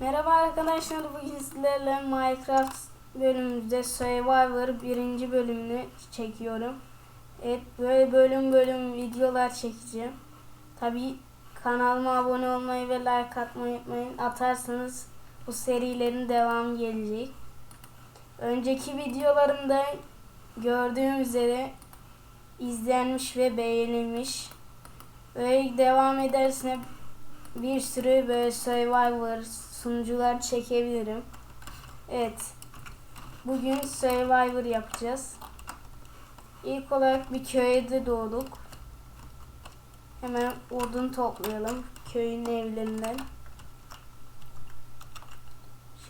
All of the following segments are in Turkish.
Merhaba arkadaşlar bugün sizlerle Minecraft bölümümüzde Survivor birinci bölümünü çekiyorum. Evet böyle bölüm bölüm videolar çekeceğim. Tabi kanalıma abone olmayı ve like atmayı unutmayın. Atarsanız bu serilerin devamı gelecek. Önceki videolarımda gördüğüm üzere izlenmiş ve beğenilmiş. Böyle devam ederse bir sürü böyle Survivor sunucular çekebilirim. Evet. Bugün Survivor yapacağız. İlk olarak bir köyde doğduk. Hemen odun toplayalım köyün evlerinden.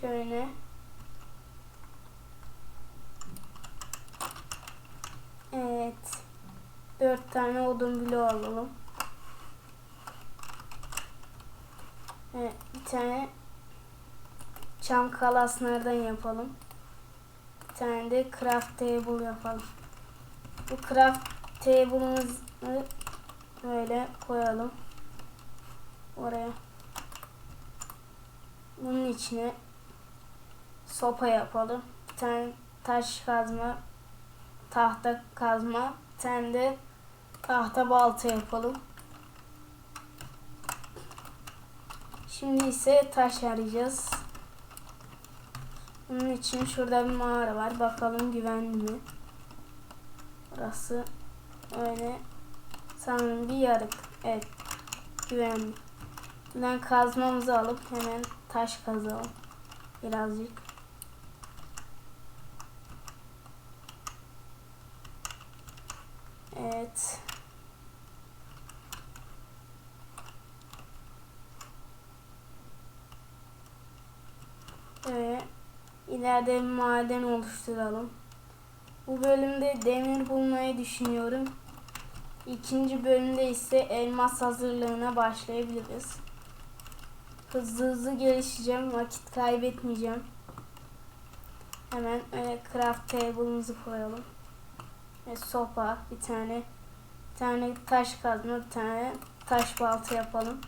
Şöyle. Evet. Dört tane odun bloğu alalım. Evet, bir tane çam kalaslardan yapalım. Bir tane de craft table yapalım. Bu craft table'ımızı böyle koyalım. Oraya. Bunun içine sopa yapalım. Bir tane taş kazma, tahta kazma, bir tane de tahta balta yapalım. Şimdi ise taş arayacağız. Bunun için şurada bir mağara var. Bakalım güvenli mi? Burası öyle sanırım bir yarık. Evet. Güvenli. Buradan kazmamızı alıp hemen taş kazalım. Birazcık. Evet. Ve bir maden oluşturalım. Bu bölümde demir bulmayı düşünüyorum. İkinci bölümde ise elmas hazırlığına başlayabiliriz. Hızlı hızlı gelişeceğim. Vakit kaybetmeyeceğim. Hemen öyle craft table'ımızı koyalım. Ve sopa bir tane bir tane taş kazma bir tane taş balta yapalım.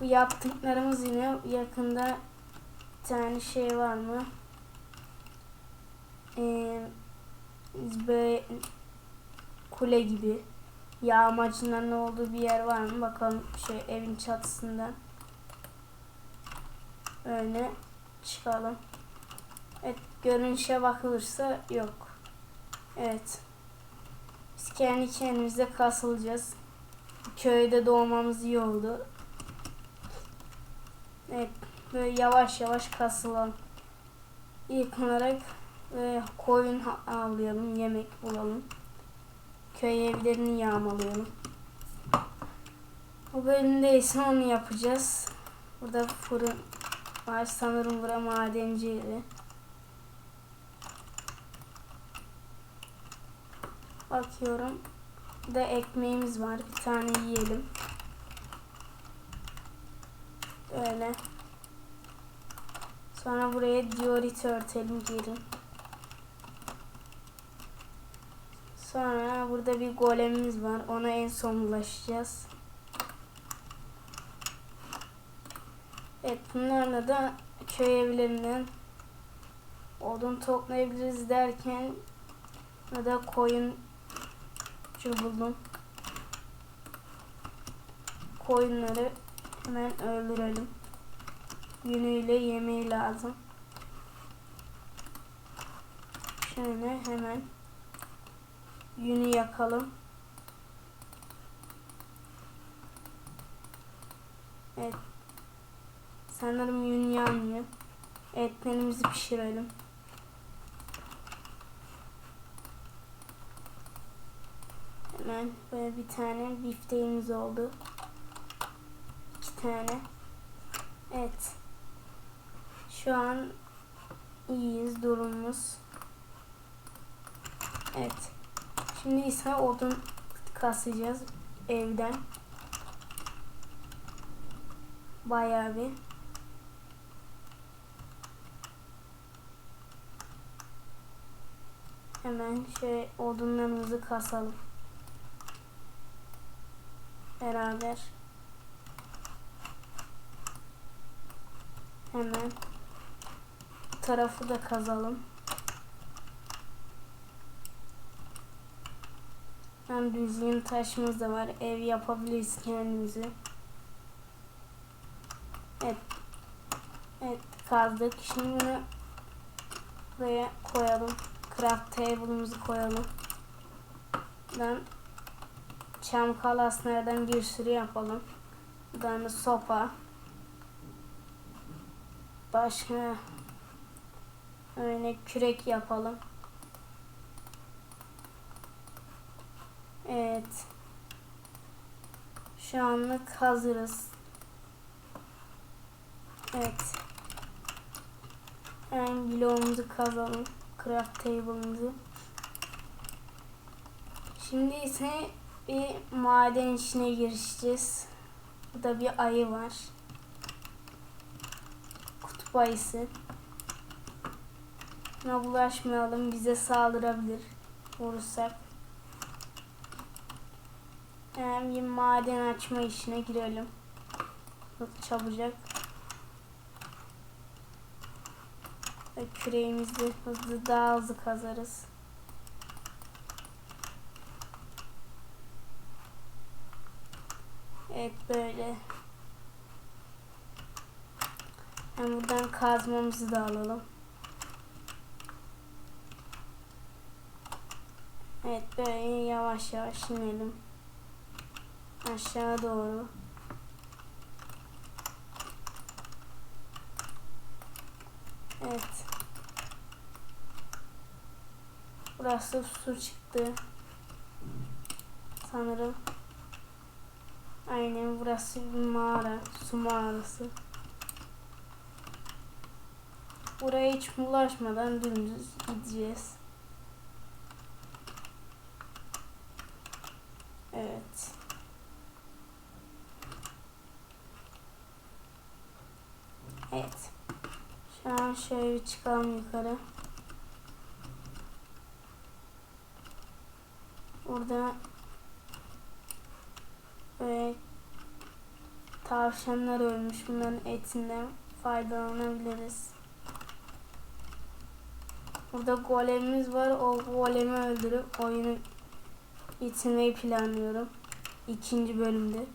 Bu yaptıklarımız yine yakında tane şey var mı? Ee, böyle kule gibi yağmacının ne olduğu bir yer var mı? Bakalım şey evin çatısından. Öyle çıkalım. Evet görünüşe bakılırsa yok. Evet. Biz kendi kendimize kasılacağız. Köyde doğmamız iyi oldu. Evet böyle yavaş yavaş kasılalım. İlk olarak e, koyun avlayalım, yemek bulalım. Köy evlerini yağmalayalım. Bu bölümde ise onu yapacağız. Burada fırın var. Sanırım bura madenci yeri. Bakıyorum. Burada ekmeğimiz var. Bir tane yiyelim. Böyle. Sonra buraya diorit örtelim girin. Sonra burada bir golemimiz var. Ona en son ulaşacağız. Evet bunlarla da köy evlerinden odun toplayabiliriz derken ya da koyun buldum. Koyunları hemen öldürelim. Yünüyle yemeği lazım. Şöyle hemen yünü yakalım. Evet. Sanırım yün yanmıyor. Etlerimizi pişirelim. Hemen böyle bir tane bifteğimiz oldu. İki tane. Evet. Şu an iyiyiz durumumuz. Evet. Şimdi ise odun kasacağız evden. Bayağı bir. Hemen şey odunlarımızı kasalım. Beraber. Hemen tarafı da kazalım. Hem düzgün taşımız da var. Ev yapabiliriz kendimizi. Evet. Evet kazdık. Şimdi buraya koyalım. Craft table'ımızı koyalım. Buradan çam kalaslardan bir sürü yapalım. Buradan da sopa. Başka öyle kürek yapalım. Evet. Şu anlık hazırız. Evet. Hemen bloğumuzu kazalım. Craft table'ımızı. Şimdi ise bir maden işine girişeceğiz. Burada bir ayı var. Kutup ayısı. Buna bulaşmayalım. Bize saldırabilir. Vurursak. Hemen bir maden açma işine girelim. Çabucak. Ve küreğimizi hızlı daha hızlı kazarız. Evet böyle. Hem buradan kazmamızı da alalım. Evet böyle yavaş yavaş inelim. Aşağı doğru. Evet. Burası su çıktı. Sanırım. Aynen burası bir mağara. Su mağarası. Buraya hiç bulaşmadan dümdüz gideceğiz. Evet. Evet. Şu an şöyle bir çıkalım yukarı. Burada böyle tavşanlar ölmüş. Bunların etinden faydalanabiliriz. Burada golemimiz var. O golemi öldürüp oyunu bitirmeyi planlıyorum. İkinci bölümde.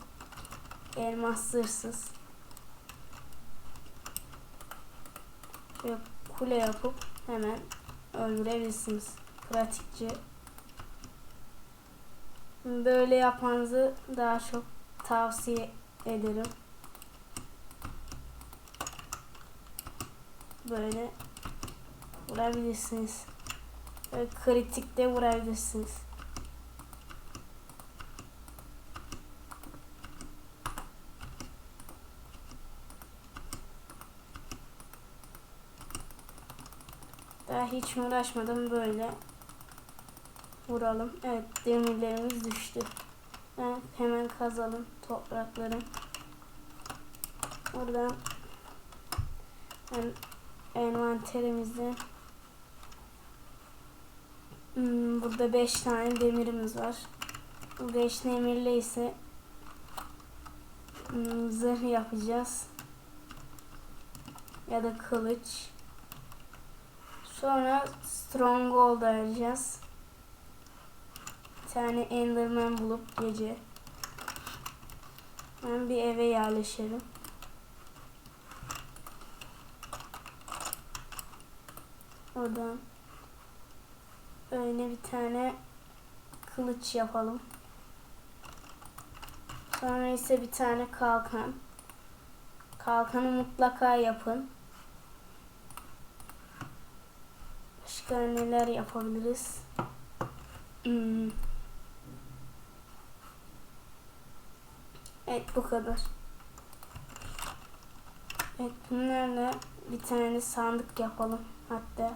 Elmas zırhsız. Şöyle kule yapıp hemen öldürebilirsiniz. Pratikçi. Böyle yapmanızı daha çok tavsiye ederim. Böyle vurabilirsiniz. Böyle kritikte vurabilirsiniz. Daha hiç uğraşmadan böyle vuralım. Evet demirlerimiz düştü. Evet, hemen kazalım toprakları. Buradan yani envanterimizde hmm, burada 5 tane demirimiz var. Bu 5 demirle ise hmm, zırh yapacağız. Ya da kılıç. Sonra Stronghold arayacağız. Bir tane Enderman bulup gece. Ben bir eve yerleşelim. Oradan öyle bir tane kılıç yapalım. Sonra ise bir tane kalkan. Kalkanı mutlaka yapın. Başka neler yapabiliriz? Hmm. Evet bu kadar. Evet bunlarla bir tane sandık yapalım hatta.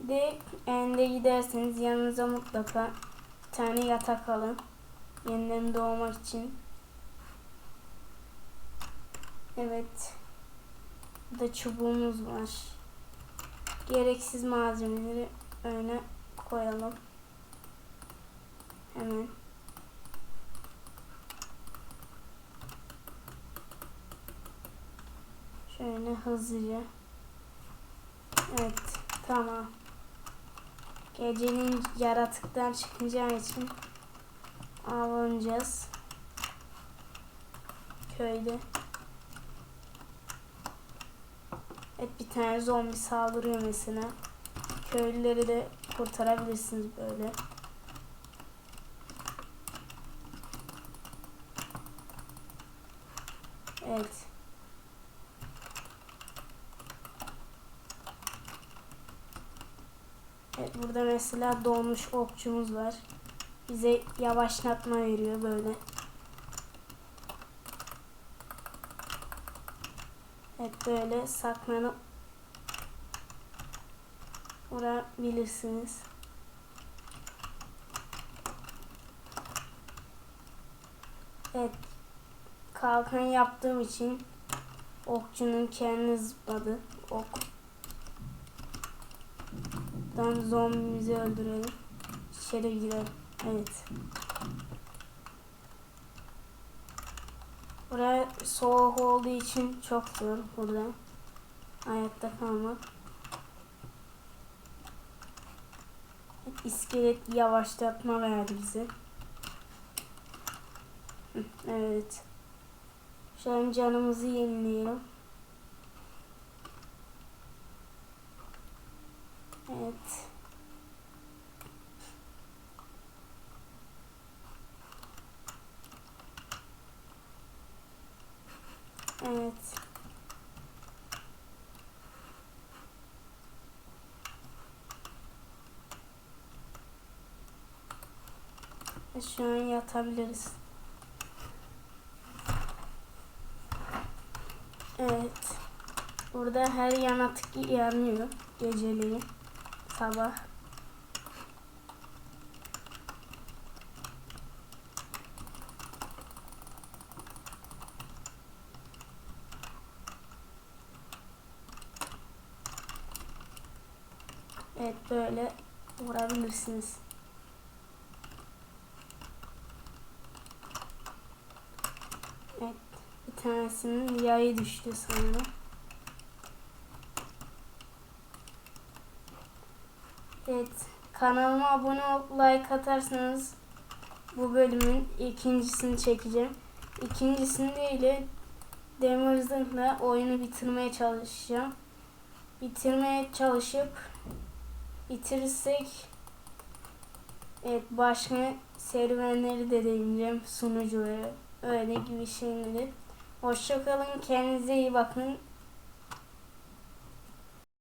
De ende giderseniz yanınıza mutlaka tane yatak alın. Yeniden doğmak için. Evet da çubuğumuz var. Gereksiz malzemeleri öne koyalım. Hemen. Şöyle hızlıca. Evet. Tamam. Gecenin yaratıklar çıkacağı için avlanacağız. Köyde. Evet bir tane zombi saldırıyor mesela. Köylüleri de kurtarabilirsiniz böyle. Evet. Evet burada mesela dolmuş okçumuz var. Bize yavaşlatma veriyor böyle. Evet böyle saklanıp vurabilirsiniz. Evet. Kalkan yaptığım için okçunun kendini zıpladı. Ok. Buradan zombimizi öldürelim. İçeri girelim. Evet. Buraya soğuk olduğu için çok zor burada. Hayatta kalmak. İskelet yavaşlatma verdi bize. Evet. Şu an canımızı yenileyelim. Evet. Evet. E, Şu an yatabiliriz. Evet. Burada her yanatık yanıyor geceliği. Sabah. Evet böyle vurabilirsiniz. Evet bir tanesinin yayı düştü sanırım. Evet kanalıma abone olup like atarsanız bu bölümün ikincisini çekeceğim. İkincisinde ile Demir Zırh'la oyunu bitirmeye çalışacağım. Bitirmeye çalışıp bitirirsek evet başka serüvenleri de deneyeceğim sunucuları öyle gibi şeyleri. Hoşçakalın kendinize iyi bakın.